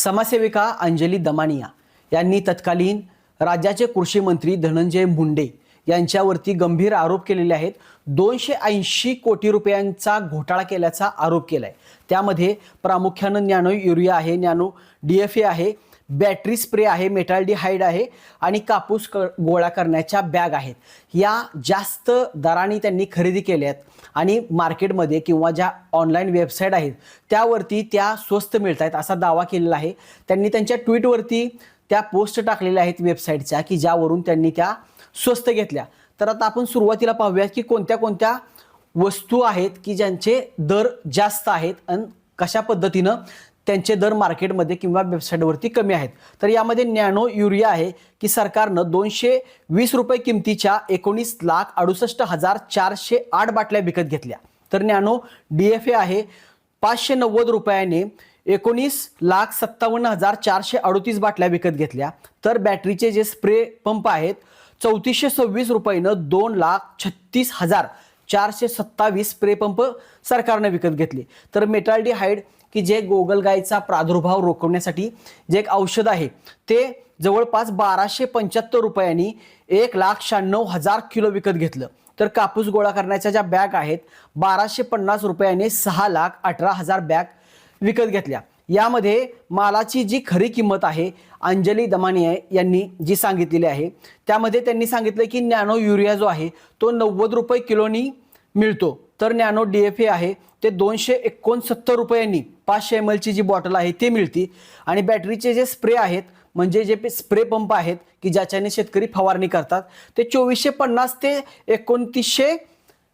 समाजसेविका अंजली दमानिया यांनी तत्कालीन राज्याचे कृषी मंत्री धनंजय मुंडे यांच्यावरती गंभीर आरोप केलेले आहेत. दोनशे ऐंशी कोटी रुपयांचा घोटाळा केल्याचा आरोप केला आहे त्यामध्ये प्रामुख्यानं नॅनो युरिया आहे नॅनो डी एफ ए आहे बॅटरी स्प्रे आहे मेटाल्डिहाईड आहे आणि कापूस क गोळा करण्याच्या बॅग आहेत. या जास्त दराने त्यांनी खरेदी केल्या आहेत आणि मार्केटमध्ये किंवा ज्या ऑनलाईन वेबसाईट आहेत त्यावरती त्या स्वस्त मिळत आहेत असा दावा केलेला आहे. त्यांनी त्यांच्या ट्विटवरती त्या पोस्ट टाकलेल्या आहेत वेबसाईटच्या की ज्यावरून त्यांनी त्या स्वस्त घेतल्या. तर आता आपण सुरुवातीला पाहूया की कोणत्या कोणत्या वस्तू आहेत की ज्यांचे दर जास्त आहेत आणि कशा पद्धतीनं त्यांचे दर मार्केटमध्ये किंवा वेबसाईटवरती कमी आहेत. तर यामध्ये नॅनो युरिया आहे की सरकारनं दोनशे वीस रुपये किमतीच्या एकोणीस लाख अडुसष्ट हजार चारशे आठ बाटल्या विकत घेतल्या. तर नॅनो डी एफ ए आहे पाचशे नव्वद रुपयाने एकोणीस लाख सत्तावन्न हजार चारशे अडोतीस बाटल्या विकत घेतल्या. तर बॅटरीचे जे स्प्रे पंप आहेत चौतीसशे सव्वीस रुपयानं दोन लाख छत्तीस हजार चारशे सत्तावीस प्रेपंप सरकारनं विकत घेतले. तर मेटाल्डिहाईड की जे गोगलगायचा प्रादुर्भाव रोखवण्यासाठी जे एक औषध आहे ते जवळपास बाराशे पंच्याहत्तर रुपयांनी एक लाख शहाण्णव हजार किलो विकत घेतलं. तर कापूस गोळा करण्याच्या ज्या बॅग आहेत बाराशे पन्नास रुपयाने सहा लाख अठरा हजार बॅग विकत घेतल्या. यामध्ये मालाची जी खरी किंमत आहे अंजली दमानिया यांनी जी सांगितलेली आहे त्यामध्ये त्यांनी सांगितलं की नॅनो युरिया जो आहे तो नव्वद रुपये किलोनी मिळतो. तर नॅनो डी एफ ए आहे ते दोनशे एकोणसत्तर रुपयांनी पाचशे एम एलची जी बॉटल आहे ती मिळते. आणि बॅटरीचे जे स्प्रे आहेत म्हणजे जे स्प्रे पंप आहेत की ज्याच्याने शेतकरी फवारणी करतात ते चोवीसशे पन्नास ते एकोणतीसशे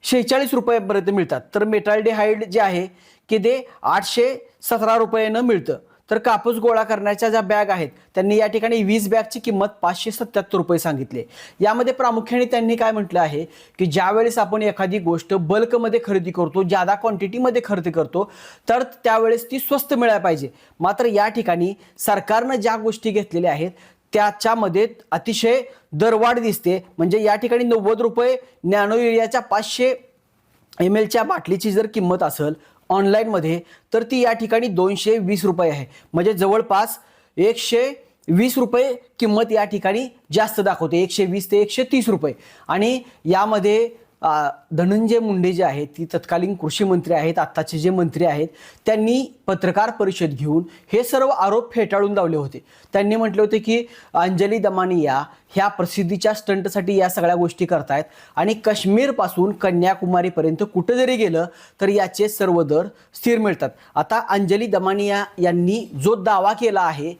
शेहेचाळीस रुपयापर्यंत मिळतात. तर मेटाल्डिहाईड जे आहे की ते आठशे सतरा रुपयेनं मिळतं. तर कापूस गोळा करण्याच्या ज्या बॅग आहेत त्यांनी या ठिकाणी वीस बॅगची किंमत पाचशे सत्याहत्तर रुपये सांगितले यामध्ये प्रामुख्याने त्यांनी काय म्हटलं आहे की ज्यावेळेस आपण एखादी गोष्ट बल्कमध्ये खरेदी करतो जादा क्वांटिटीमध्ये खरेदी करतो तर त्यावेळेस ती स्वस्त मिळायला पाहिजे. मात्र या ठिकाणी सरकारनं ज्या गोष्टी घेतलेल्या आहेत त्याच्यामध्ये अतिशय दरवाढ दिसते. म्हणजे या ठिकाणी नव्वद रुपये नॅनो युरियाच्या पाचशे एम एलच्या बाटलीची जर किंमत असेल ऑनलाईनमध्ये तर ती या ठिकाणी दोनशे वीस रुपये आहे. म्हणजे जवळपास एकशे वीस रुपये किंमत या ठिकाणी जास्त दाखवते. एकशे वीस ते एकशे तीस रुपये. आणि यामध्ये धनंजय मुंडे जे आहेत ती तत्कालीन कृषी मंत्री आहेत आत्ताचे जे मंत्री आहेत त्यांनी पत्रकार परिषद घेऊन हे सर्व आरोप फेटाळून लावले होते. त्यांनी म्हटले होते की अंजली दमानिया ह्या प्रसिद्धीच्या स्टंटसाठी या सगळ्या गोष्टी करतायत आणि काश्मीरपासून कन्याकुमारीपर्यंत कुठं जरी गेलं तर याचे सर्व दर स्थिर मिळतात. आता अंजली दमानिया यांनी जो दावा केला आहे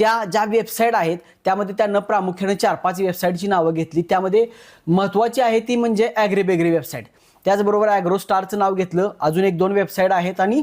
त्या ज्या वेबसाईट आहेत त्यामध्ये त्यानं प्रामुख्याने चार पाच वेबसाईटची नावं घेतली. त्यामध्ये महत्त्वाची आहे ती म्हणजे ॲग्री बेगरी वेबसाईट त्याचबरोबर ॲग्रो स्टारचं नाव घेतलं. अजून एक दोन वेबसाईट आहेत आणि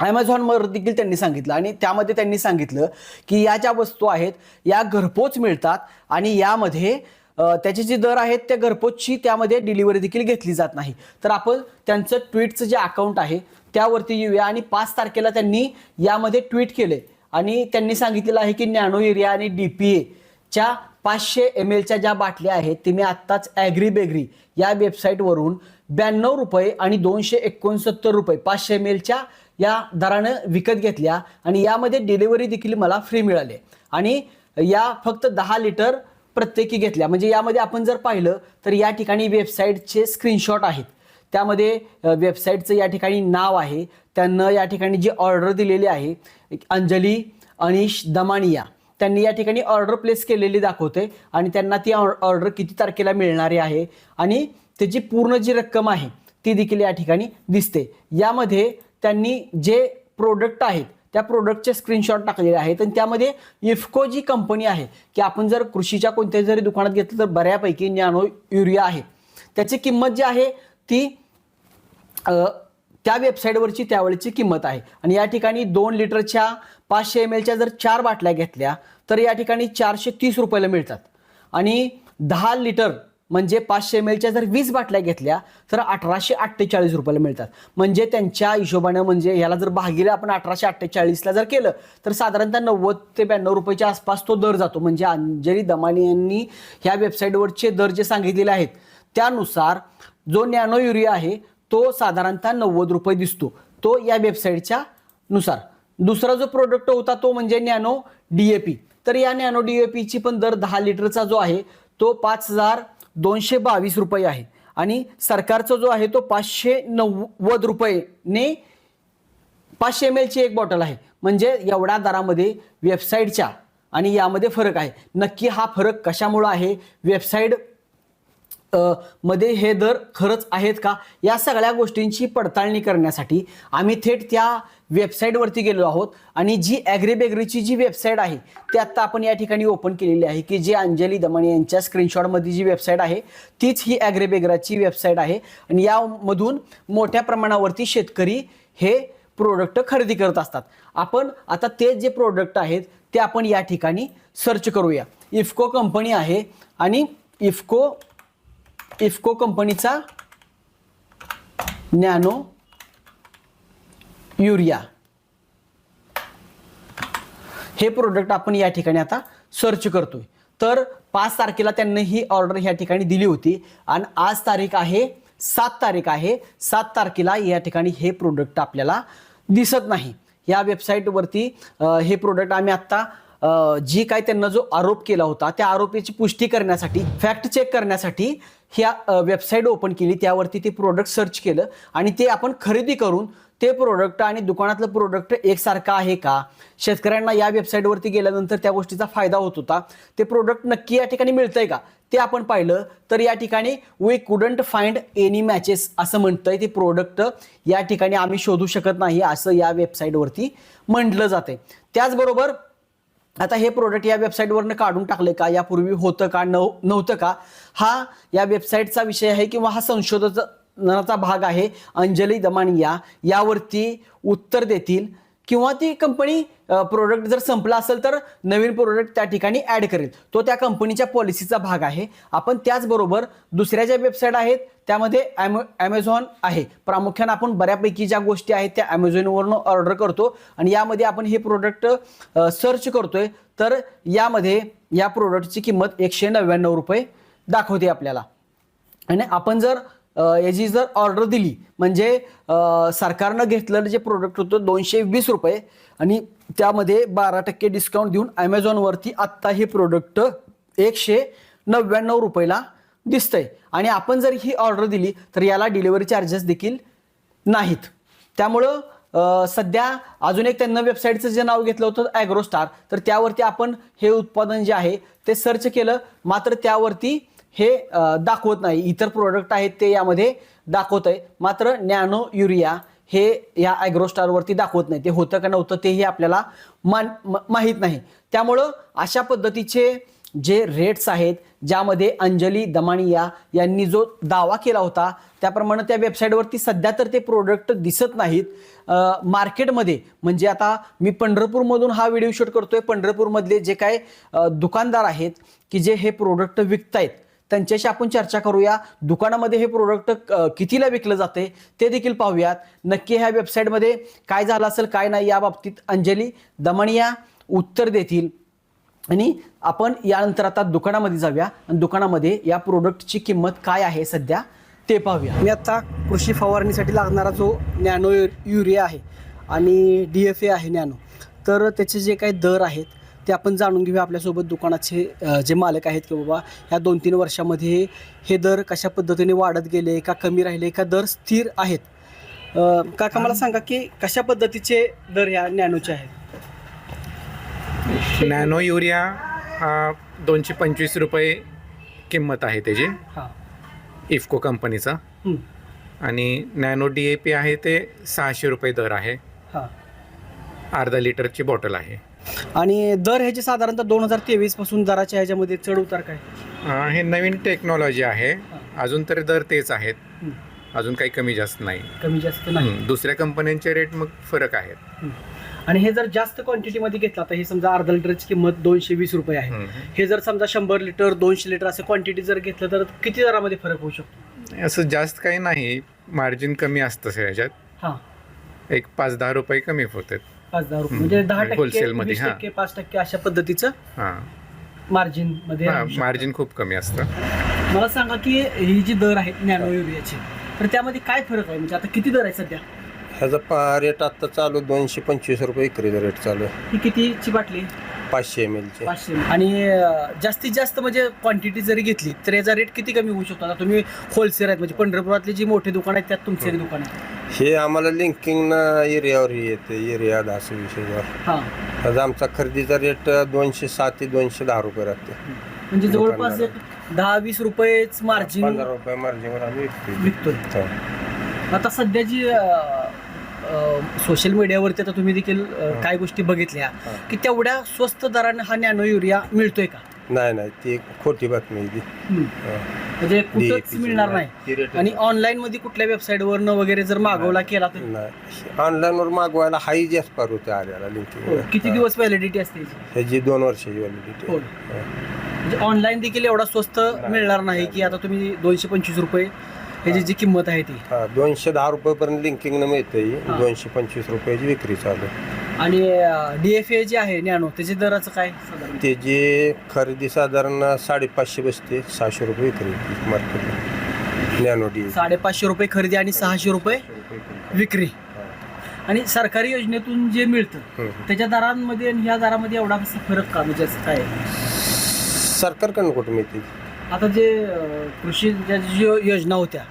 ॲमेझॉनवर देखील त्यांनी सांगितलं. आणि त्यामध्ये त्यांनी सांगितलं की या ज्या वस्तू आहेत या घरपोच मिळतात आणि यामध्ये त्याचे जे दर आहेत त्या घरपोचची त्यामध्ये डिलिव्हरी देखील घेतली जात नाही. तर आपण त्यांचं ट्विटचं जे अकाउंट आहे त्यावरती येऊया आणि पाच तारखेला त्यांनी यामध्ये ट्विट केले आणि त्यांनी सांगितलेलं आहे की नॅनो युरिया आणि डी पी एच्या पाचशे एम एलच्या ज्या बाटल्या आहेत ते मी आत्ताच ॲग्री बेग्री या वेबसाईटवरून ब्याण्णव रुपये आणि दोनशे एकोणसत्तर रुपये पाचशे एम एलच्या या दरानं विकत घेतल्या आणि यामध्ये डिलिव्हरी देखील मला फ्री मिळाली. आणि या फक्त दहा लिटर प्रत्येकी घेतल्या. म्हणजे यामध्ये आपण जर पाहिलं तर या ठिकाणी वेबसाईटचे स्क्रीनशॉट आहेत. त्यामध्ये वेबसाईटचं या ठिकाणी नाव आहे. त्यांना या ठिकाणी जी ऑर्डर दिलेली आहे अंजली अनिश दमानिया त्यांनी या ठिकाणी ऑर्डर प्लेस केलेली दाखवते आणि त्यांना ती ऑर्डर किती तारखेला मिळणारी आहे आणि त्याची पूर्ण जी रक्कम आहे ती देखील या ठिकाणी दिसते. यामध्ये त्यांनी जे प्रोडक्ट आहेत त्या प्रोडक्टचे स्क्रीनशॉट टाकलेले आहेत आणि त्यामध्ये इफ्को जी कंपनी आहे की आपण जर कृषीच्या कोणत्याही जरी दुकानात घेतलं तर बऱ्यापैकी नॅनो युरिया आहे. त्याची किंमत जी आहे ती त्या वेबसाईटवरची त्यावेळेची किंमत आहे. आणि या ठिकाणी दोन लिटरच्या पाचशे एम एलच्या जर चार बाटल्या घेतल्या तर या ठिकाणी चारशे तीस रुपयाला मिळतात. आणि दहा लिटर म्हणजे पाचशे एम एलच्या जर वीस बाटल्या घेतल्या तर अठराशे अठ्ठेचाळीस रुपयाला मिळतात. म्हणजे त्यांच्या हिशोबानं म्हणजे ह्याला जर भागीला आपण अठराशे अठ्ठेचाळीसला जर केलं तर साधारणतः नव्वद ते ब्याण्णव रुपयाच्या आसपास तो दर जातो. म्हणजे अंजली दमानी यांनी ह्या वेबसाईटवरचे दर जे सांगितलेले आहेत त्यानुसार जो नॅनो युरिया आहे तो साधारणतः नव्वद रुपये दिसतो. तो या वेबसाईटच्या नुसार. दुसरा जो प्रोडक्ट होता तो म्हणजे नॅनो डीएपी तर या नॅनो डीएपीची पण दर दहा लिटरचा जो आहे तो पाच हजार दोनशे बावीस रुपये आहे. आणि सरकारचा जो आहे तो पाचशे नव्वद रुपयेने पाचशे एम एलची एक बॉटल आहे. म्हणजे एवढ्या दरामध्ये वेबसाईटच्या आणि यामध्ये फरक आहे. नक्की हा फरक कशामुळं आहे? वेबसाईट मध्ये हे दर खरंच आहेत का? या सगळ्या गोष्टींची पडताळणी करण्यासाठी आम्ही थेट त्या वेबसाईटवरती गेलो आहोत. आणि जी ॲग्री बेगरीची जी वेबसाईट आहे ती आत्ता आपण या ठिकाणी ओपन केलेली आहे की जी अंजली दमाणे यांच्या स्क्रीनशॉटमध्ये जी वेबसाईट आहे तीच ही ॲग्री बेगराची वेबसाईट आहे. आणि यामधून मोठ्या प्रमाणावरती शेतकरी हे प्रोडक्ट खरेदी करत असतात. आपण आता ते जे प्रोडक्ट आहेत ते आपण या ठिकाणी सर्च करूया. इफको कंपनी आहे आणि इफको इफको कंपनीचा नॅनो युरिया. हे प्रोडक्ट आपण या ठिकाणी आता सर्च करतोय. तर पाच तारखेला त्यांनी ही ऑर्डर या ठिकाणी दिली होती आणि आज तारीख आहे सात तारीख आहे. सात तारखेला या ठिकाणी हे प्रोडक्ट आपल्याला दिसत नाही. या वेबसाईटवरती हे प्रोडक्ट आम्ही आत्ता जी काय त्यांना जो आरोप केला होता त्या आरोपीची पुष्टी करण्यासाठी फॅक्ट चेक करण्यासाठी ह्या वेबसाईट ओपन केली. त्यावरती ते प्रोडक्ट सर्च केलं आणि ते आपण खरेदी करून ते प्रोडक्ट आणि दुकानातलं प्रोडक्ट एकसारखं आहे का? शेतकऱ्यांना या वेबसाईटवरती गेल्यानंतर त्या गोष्टीचा फायदा होत होता. ते प्रोडक्ट नक्की या ठिकाणी मिळतंय का? ते आपण पाहिलं. तर या ठिकाणी we couldn't find any matches असं म्हणतंय. ते प्रोडक्ट या ठिकाणी आम्ही शोधू शकत नाही असं या वेबसाईटवरती म्हटलं जाते त्याचबरोबर आता हे प्रोडक्ट या वेबसाईटवरनं काढून टाकले का? यापूर्वी होतं का? नव नव्हतं का? हा या वेबसाईटचा विषय आहे किंवा हा संशोधनाचा भाग आहे? अंजली दमानिया यावरती उत्तर देतील. किंवा ती कंपनी प्रोडक्ट जर संपला असेल तर नवीन प्रोडक्ट त्या ठिकाणी ॲड करेल. तो त्या कंपनीच्या पॉलिसीचा भाग आहे. आपण त्याचबरोबर दुसऱ्या ज्या वेबसाईट आहेत त्यामध्ये ॲमो ॲमेझॉन आहे. प्रामुख्यानं आपण बऱ्यापैकी ज्या गोष्टी आहेत त्या ॲमेझॉनवरून ऑर्डर करतो आणि यामध्ये आपण हे प्रोडक्ट सर्च करतोय तर यामध्ये या प्रोडक्टची किंमत एकशे नव्याण्णव रुपये दाखवते आपल्याला. आणि आपण जर याची जर ऑर्डर दिली म्हणजे सरकारनं घेतलेलं जे प्रोडक्ट होतं दोनशे वीस रुपये आणि त्यामध्ये बारा टक्के डिस्काउंट देऊन ॲमेझॉनवरती आत्ता हे प्रोडक्ट एकशे नव्याण्णव रुपयाला दिसतंय. आणि आपण जर ही ऑर्डर दिली तर याला डिलिव्हरी चार्जेस देखील नाहीत. त्यामुळं सध्या अजून एक त्यांना वेबसाईटचं जे नाव घेतलं होतं ॲग्रोस्टार तर त्यावरती आपण हे उत्पादन जे आहे ते सर्च केलं. मात्र त्यावरती हे दाखवत नाही. इतर प्रोडक्ट आहेत ते यामध्ये दाखवत आहे मात्र नॅनो युरिया हे या ॲग्रोस्टारवरती दाखवत नाही. ते होतं का नव्हतं तेही आपल्याला मान म- माहीत नाही. त्यामुळं अशा पद्धतीचे जे रेट्स आहेत ज्यामध्ये अंजली दमानिया यांनी जो दावा केला होता त्याप्रमाणे त्या वेबसाईटवरती सध्या तर ते प्रोडक्ट दिसत नाहीत. मार्केटमध्ये म्हणजे आता मी पंढरपूरमधून हा व्हिडिओ शूट करतोय. पंढरपूरमधले जे काय दुकानदार आहेत की जे हे प्रोडक्ट विकतायत त्यांच्याशी आपण चर्चा करूया. दुकानामध्ये हे प्रोडक्ट कितीला विकलं जाते ते देखील पाहूयात. नक्की ह्या वेबसाईटमध्ये काय झालं असेल काय नाही या बाबतीत अंजली दमणिया उत्तर देतील. आणि आपण यानंतर आता दुकानामध्ये जाऊया. आणि दुकानामध्ये या प्रोडक्टची किंमत काय आहे सध्या ते पाहूया. मी आता कृषी फवारणीसाठी लागणारा जो नॅनो युरिया आहे आणि डी एफ ए आहे नॅनो तर त्याचे जे काही दर आहेत ते आपण जाणून घेऊया आपल्यासोबत दुकानाचे जे मालक आहेत की बाबा ह्या दोन तीन वर्षामध्ये हे दर कशा पद्धतीने वाढत गेले का कमी राहिले का दर स्थिर आहेत? काका मला सांगा की कशा पद्धतीचे दर ह्या नॅनोचे आहेत? नॅनो युरिया हा दोनशे पंचवीस रुपये किंमत आहे त्याची. हां. इफको कंपनीचा. आणि नॅनो डी ए पी आहे ते सहाशे रुपये दर आहे. हां. अर्धा लिटरची बॉटल आहे. आणि दर ह्याचे साधारणतः दोन हजार तेवीसपासून दराच्या ह्याच्यामध्ये चढ उतार काय? अं, हे नवीन टेक्नॉलॉजी आहे. अजून तरी दर तेच आहेत. हं. अजून काही कमी जास्त नाही. कमी जास्त नाही. हं, दुसऱ्या कंपन्यांचे रेट मग फरक आहेत. आणि हे जर जास्त क्वांटिटीमध्ये घेतला तर हे समजा अर्धा लिटरची किंमत दोनशे वीस रुपये आहे. हं. हे जर समजा शंभर लिटर दोनशे लिटर असं क्वांटिटी जर घेतलं तर किती दरामध्ये फरक होऊ शकतो? असं जास्त काही नाही. मार्जिन कमी असतं सर याच्यात हां. एक पाच दहा रुपये कमी होतात. पाच दहा रुपये. म्हणजे दहा टक्के मध्ये, वीस हां. टक्के पाच टक्के अशा पद्धतीचं हां. मार्जिनमध्ये हां. मार्जिन खूप कमी असतं. मला सांगा की ही जी दर आहेत नॅनो युरियाची तर त्यामध्ये काय फरक आहे? म्हणजे आता किती दर आहे सध्या? ह्याचा रेट आत्ता चालू दोनशे पंचवीस रुपये विक्रीचा रेट चालू आहे. ही कितीची बाटली? पाचशे एम एलचे पाचशे आणि अं, जास्तीत जास्त म्हणजे क्वांटिटी जरी घेतली तर याचा रेट किती कमी होऊ शकतो? आता तुम्ही होलसेल आहेत म्हणजे पंढरपुरातली जी मोठी दुकान आहेत त्यात तुमचे दुकान आहे. हे आम्हाला लिंकिंग एरियावर येते एरिया दहा विषयावर. हां. त्याचा आमचा खरेदीचा रेट दोनशे सात ते दोनशे दहा रुपये राहते. म्हणजे जवळपास एक दहा वीस रुपयेच मार्जिन पंधरा रुपये मार्जिनवर आम्ही विकतो विकतोय. हो. आता सध्या जी सोशल मीडियावरती आता तुम्ही देखील काय गोष्टी बघितल्या हा. की तेवढ्या स्वस्त दराने हा नॅनो युरिया मिळतोय का नाही नाही ती एक खोटी बातमी आहे ती. हो. म्हणजे कुठंच मिळणार नाही. आणि ऑनलाईन मध्ये कुठल्या वेबसाईट वरनं वगैरे जर मागवला केला तर नाही ऑनलाईनवर मागवायला हाई जास्त पार होते आल्याला हो. लिंकिंग किती दिवस व्हॅलिडिटी असते याची? ह्याची दोन वर्षाची व्हॅलिडिटी हो. म्हणजे ऑनलाईन देखील एवढा स्वस्त मिळणार नाही की आता तुम्ही दोनशे पंचवीस रुपये ह्याची जी किंमत आहे ती? हा दोनशे दहा रुपयेपर्यंत लिंकिंग मिळते हा. दोनशे पंचवीस रुपयाची विक्री चालू आहे. आणि डीएफए जे आहे नॅनो त्याच्या दराचं काय साधारण? त्याची खरेदी साधारण साडेपाचशे बसते सहाशे रुपये विक्री मार्केटला नॅनो डी साडेपाचशे रुपये खरेदी आणि सहाशे रुपये विक्री. आणि सरकारी योजनेतून जे मिळतं त्याच्या दरांमध्ये आणि ह्या दरामध्ये एवढा फरक का? म्हणजे असं काय? सरकारकडनं कुठं मिळते? आता जे कृषी ज्या जी योजना होत्या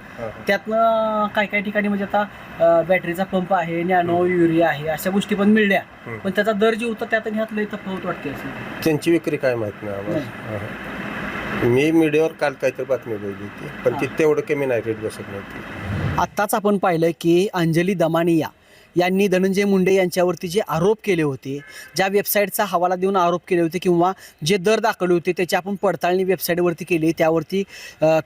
त्यातनं काय काय ठिकाणी म्हणजे आता बॅटरीचा पंप आहे नॅनो युरिया आहे अशा गोष्टी पण मिळल्या. पण त्याचा दर जे होता त्यात ह्यात लई तफावत वाटते असं. त्यांची विक्री काय माहीत नाही. मी मीडियावर काल काहीतरी बातमी बघितली होती पण ती तेवढं कमी नाही रेट बसत नव्हती. आत्ताच आपण पाहिलं की अंजली दमानिया यांनी धनंजय मुंडे यांच्यावरती जे आरोप केले होते ज्या वेबसाईटचा हवाला देऊन आरोप केले होते किंवा जे दर दाखवले होते त्याची आपण पडताळणी वेबसाईटवरती केली. त्यावरती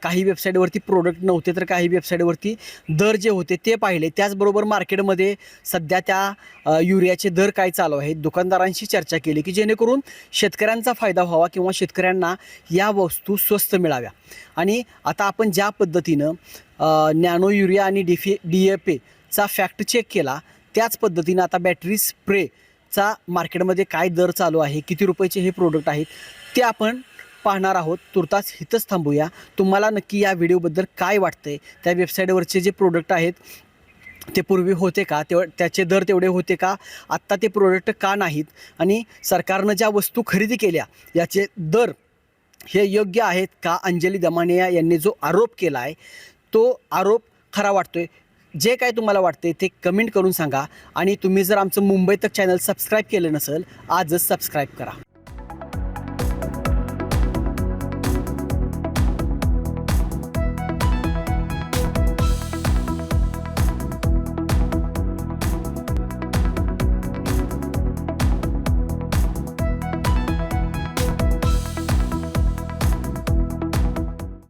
काही वेबसाईटवरती प्रोडक्ट नव्हते तर काही वेबसाईटवरती दर जे होते ते पाहिले. त्याचबरोबर मार्केटमध्ये सध्या त्या युरियाचे दर काय चालू आहेत दुकानदारांशी चर्चा केली की जेणेकरून शेतकऱ्यांचा फायदा व्हावा किंवा शेतकऱ्यांना या वस्तू स्वस्त मिळाव्या. आणि आता आपण ज्या पद्धतीनं नॅनो युरिया आणि डी फी डी ए पेचा फॅक्ट चेक केला त्याच पद्धतीनं आता बॅटरी स्प्रेचा मार्केटमध्ये काय दर चालू आहे किती रुपयाचे हे प्रोडक्ट आहेत ते आपण पाहणार आहोत. तुर्तास इथंच थांबूया. तुम्हाला नक्की या व्हिडिओबद्दल काय वाटतंय त्या वेबसाईटवरचे जे प्रोडक्ट आहेत ते पूर्वी होते का? तेव त्याचे दर तेवढे होते का? आत्ता ते प्रोडक्ट का नाहीत? आणि सरकारनं ज्या वस्तू खरेदी केल्या याचे दर हे योग्य आहेत का? अंजली दमानिया यांनी जो आरोप केला आहे तो आरोप खरा वाटतोय. जे काय तुम्हाला वाटते ते कमेंट करून सांगा. आणि तुम्ही जर आमचं मुंबई तक चॅनल सबस्क्राईब केलं नसेल आजच सबस्क्राईब करा.